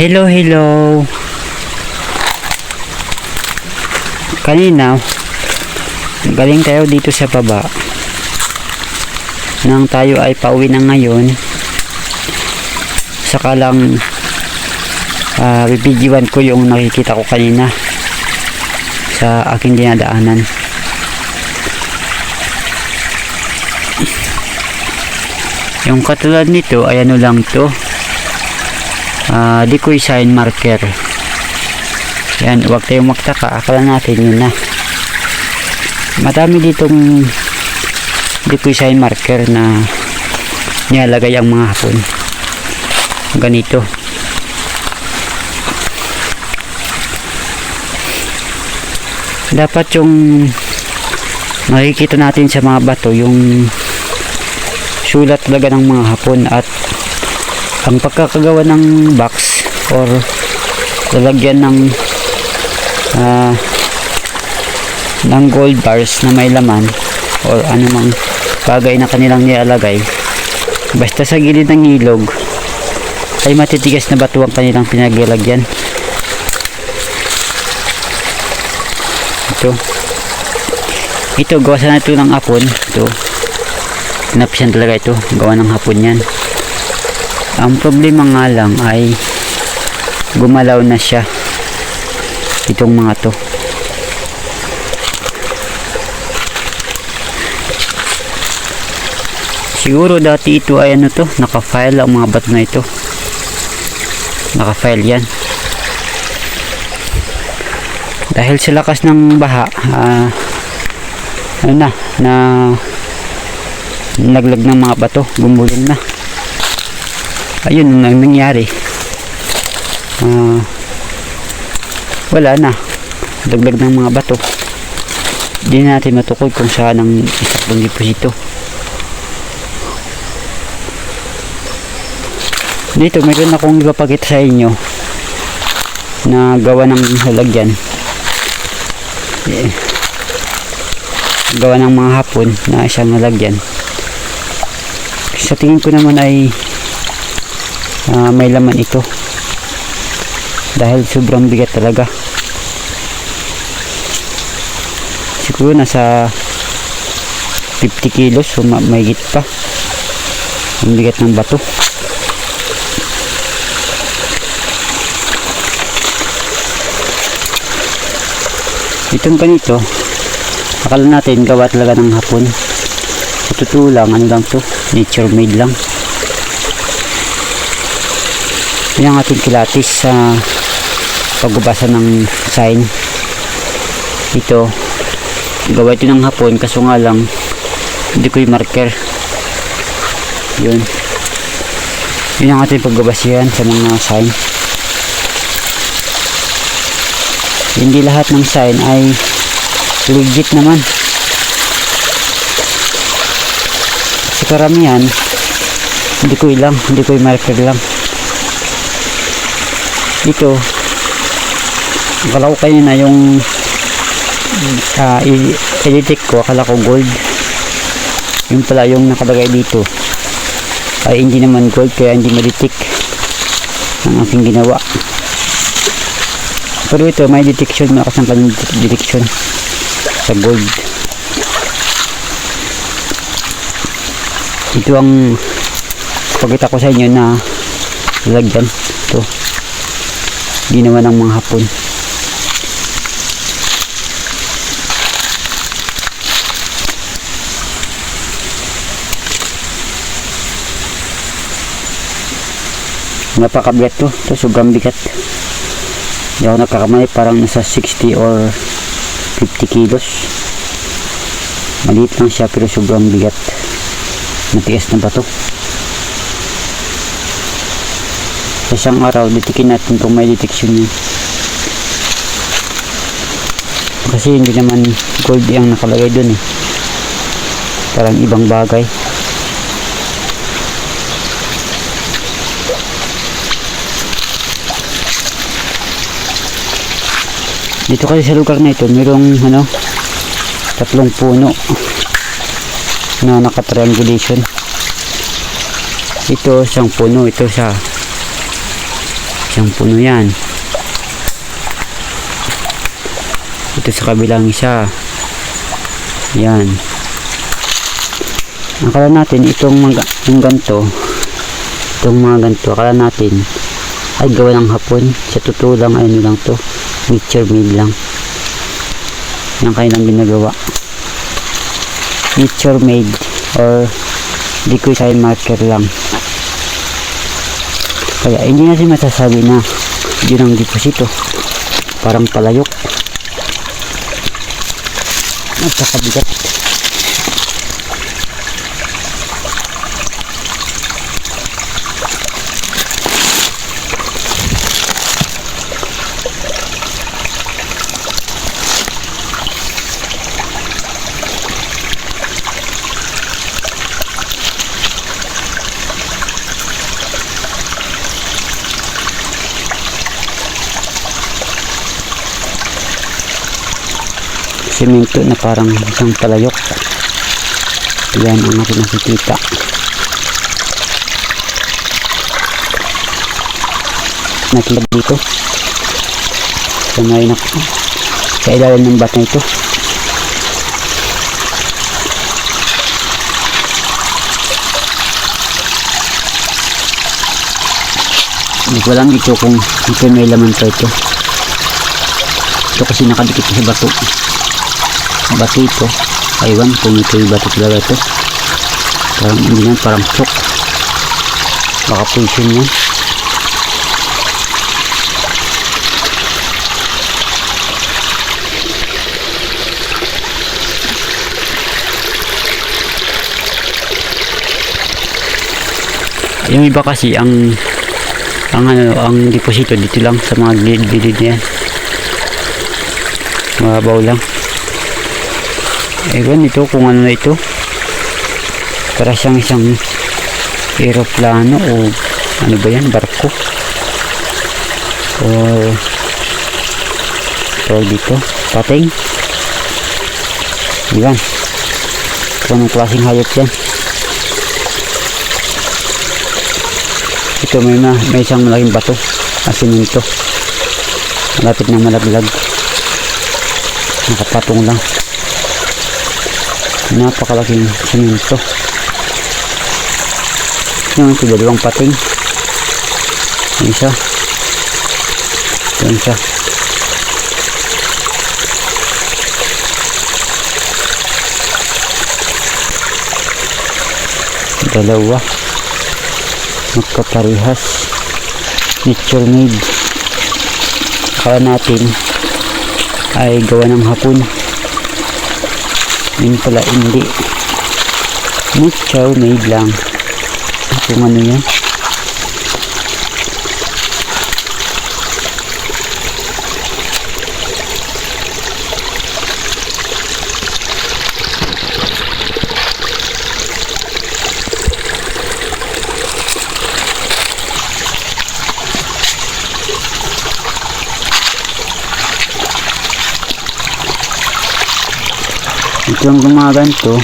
Hello, hello. Kanina, galing tayo dito sa baba. Nang tayo ay pauwi na ngayon, saka lang uh, bibidyoan ko yung nakikita ko kanina sa aking dinadaanan. Yung katulad nito ay ano lang to uh, decoy sign marker. Yan huwag tayong magtaka. Akala natin yun na. Madami ditong decoy sign marker na nilalagay ang mga hapon. Ganito. Dapat yung makikita natin sa mga bato yung sulat talaga ng mga hapon at ang pagkakagawa ng box or lalagyan ng ah, ng gold bars na may laman or anumang bagay na kanilang nilalagay basta sa gilid ng ilog ay matitigas na bato ang kanilang pinaglalagyan. Ito. Ito gawa sana ito ng apon ito. Napisan talaga ito. Gawa ng hapon yan ang problema nga lang ay gumalaw na siya itong mga to. Siguro dati ito ay ano to naka-file ang mga bato na ito. Naka-file yan. Dahil sa lakas ng baha ah, ano na na naglag ng mga bato gumulong na ayun ang nangyari. Ah, wala na. Dagdag ng mga bato. Di na natin matukoy kung saan ang isakbong deposito. Dito mayroon akong ipapakita sa inyo na gawa ng halagyan eh, gawa ng mga hapon na isang halagyan sa tingin ko naman ay ah, may laman ito. Dahil sobrang bigat talaga. Siguro nasa 50 kilos o ma- mahigit pa. Ang bigat ng bato. Itong ganito akala natin gawa talaga ng hapon. Totoo lang ano lang to. Nature made lang yan ang ating kilatis sa pagbabasa ng sign. Ito gawa ito ng hapon kaso nga lang hindi ko yung marker. Yun. Yun ang ating pagbabasihan sa mga sign. Hindi lahat ng sign ay legit naman. Sa karamihan hindi ko ilang hindi ko yung marker lang ito akala ko kanina yung uh, i-detect ko. Akala ko gold. Yung pala yung nakalagay dito. Ay hindi naman gold kaya hindi ma-detect ang aking ginawa. Pero ito may detection. Malakas ang kanyang detection sa gold. Ito ang pagkita ko sa inyo na lagyan ito ginawa ng mga hapon. Napakabigat to. To sobrang bigat. Hindi ako nagkakamali parang nasa 60 or 50 kilos. Maliit lang siya pero sobrang bigat. Matigas na bato. sa isang araw ditikin natin kung may detection yun kasi hindi naman gold yung nakalagay dun eh. Parang ibang bagay. Dito kasi sa lugar na ito mayroong ano tatlong puno na naka-triangulation. Ito isang puno. Ito sa Isang puno yan. Ito sa kabilang isa. Yan. Akala natin itong mga yung ganito, itong mga ganito, akala natin ay gawa ng hapon. Sa totoo lang, ano lang to, nature made lang. Yung kanilang ginagawa. Nature made or sign marker lang. Kaya hindi natin masasabi na yun ang deposito. Parang palayok. At saka bigat. Semento na parang isang palayok. Yan ang ating nakikita. Nakilab dito. Sa may nak sa ilalim ng bat na ito. Hindi ko lang ito kung ito may laman pa ito. Ito kasi nakadikit sa bato. Bato ito. Aywan kung ito yung bato talaga ito. Parang hindi yan, parang chok. Baka poison yan. Yung iba kasi ang ang ano ang deposito dito lang sa mga gilid-gilid niya mababaw lang ewan ito kung ano na ito. Para siyang isang aeroplano o ano ba yan barko. O tawag dito pating yan kung anong klaseng hayop yan? Ito may, ma, may isang malaking bato na siminto malapit na malaglag. Nakapatong lang napakalaking siminto yung ito dalawang pating. Yung isa yung isa dalawa. Magkaparehas. Nature made. Kaya natin ay gawa ng hapon yun pala hindi. Nature made lang kung ano yan ito yung gumagan to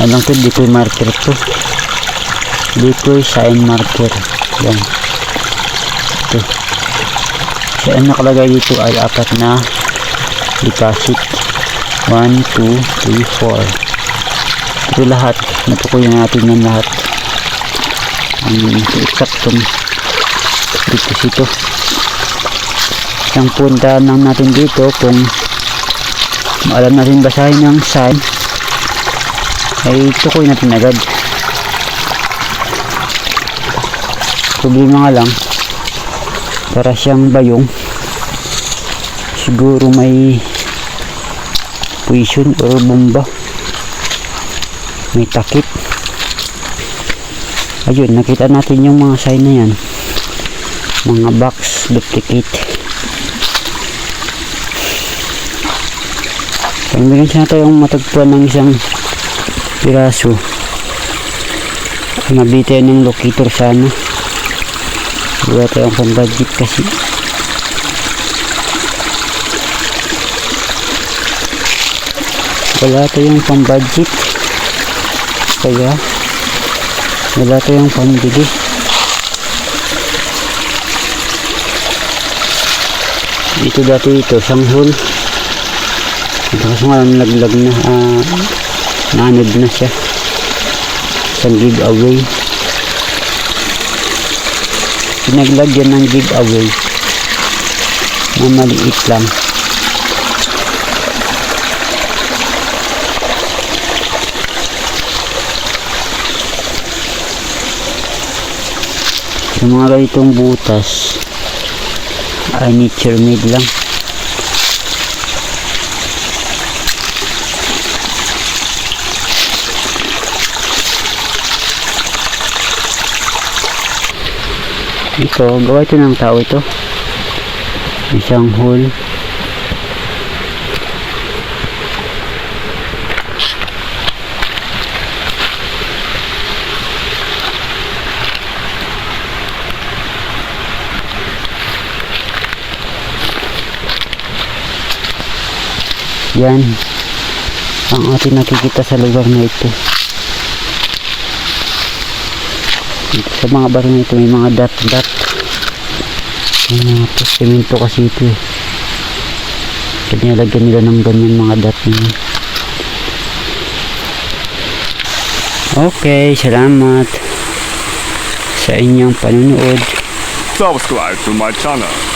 alam ko decoy marker to. Decoy sign marker. Yan. Ito. So ang nakalagay dito ay apat na deposit. 1, 2, 3, 4 ito lahat. Natukuyin natin yan lahat. Ang eksaktong deposito isang punta lang natin dito kung alam natin basahin ng sign ay tukoy natin agad. Problema nga lang para siyang bayong. Siguro may poison or bomba. May takip. Ayun nakita natin yung mga sign na yan. Mga box duplicate Meron siya tayong matagpuan ng isang piraso, mabita ng locator sana. Wala tayong pang budget kasi. Wala tayong pang budget. Kaya, wala tayong pambili. Ito dati ito, sanghol. Ito kasi nga naglag na, ah, nanod na siya. Isang giveaway. Pinaglagyan ng giveaway na maliit lang. Yung mga ganitong butas ay nature made lang. Ito, gawa ito ng tao ito. Isang hole. Yan. Ang ating nakikita sa lugar na ito. Dito sa mga baro na ito may mga dot-dot. May mga po, semento kasi ito eh. Kaya nilagyan nila ng ganyan mga dot yun. Okay, salamat sa inyong panunood. Subscribe to my channel.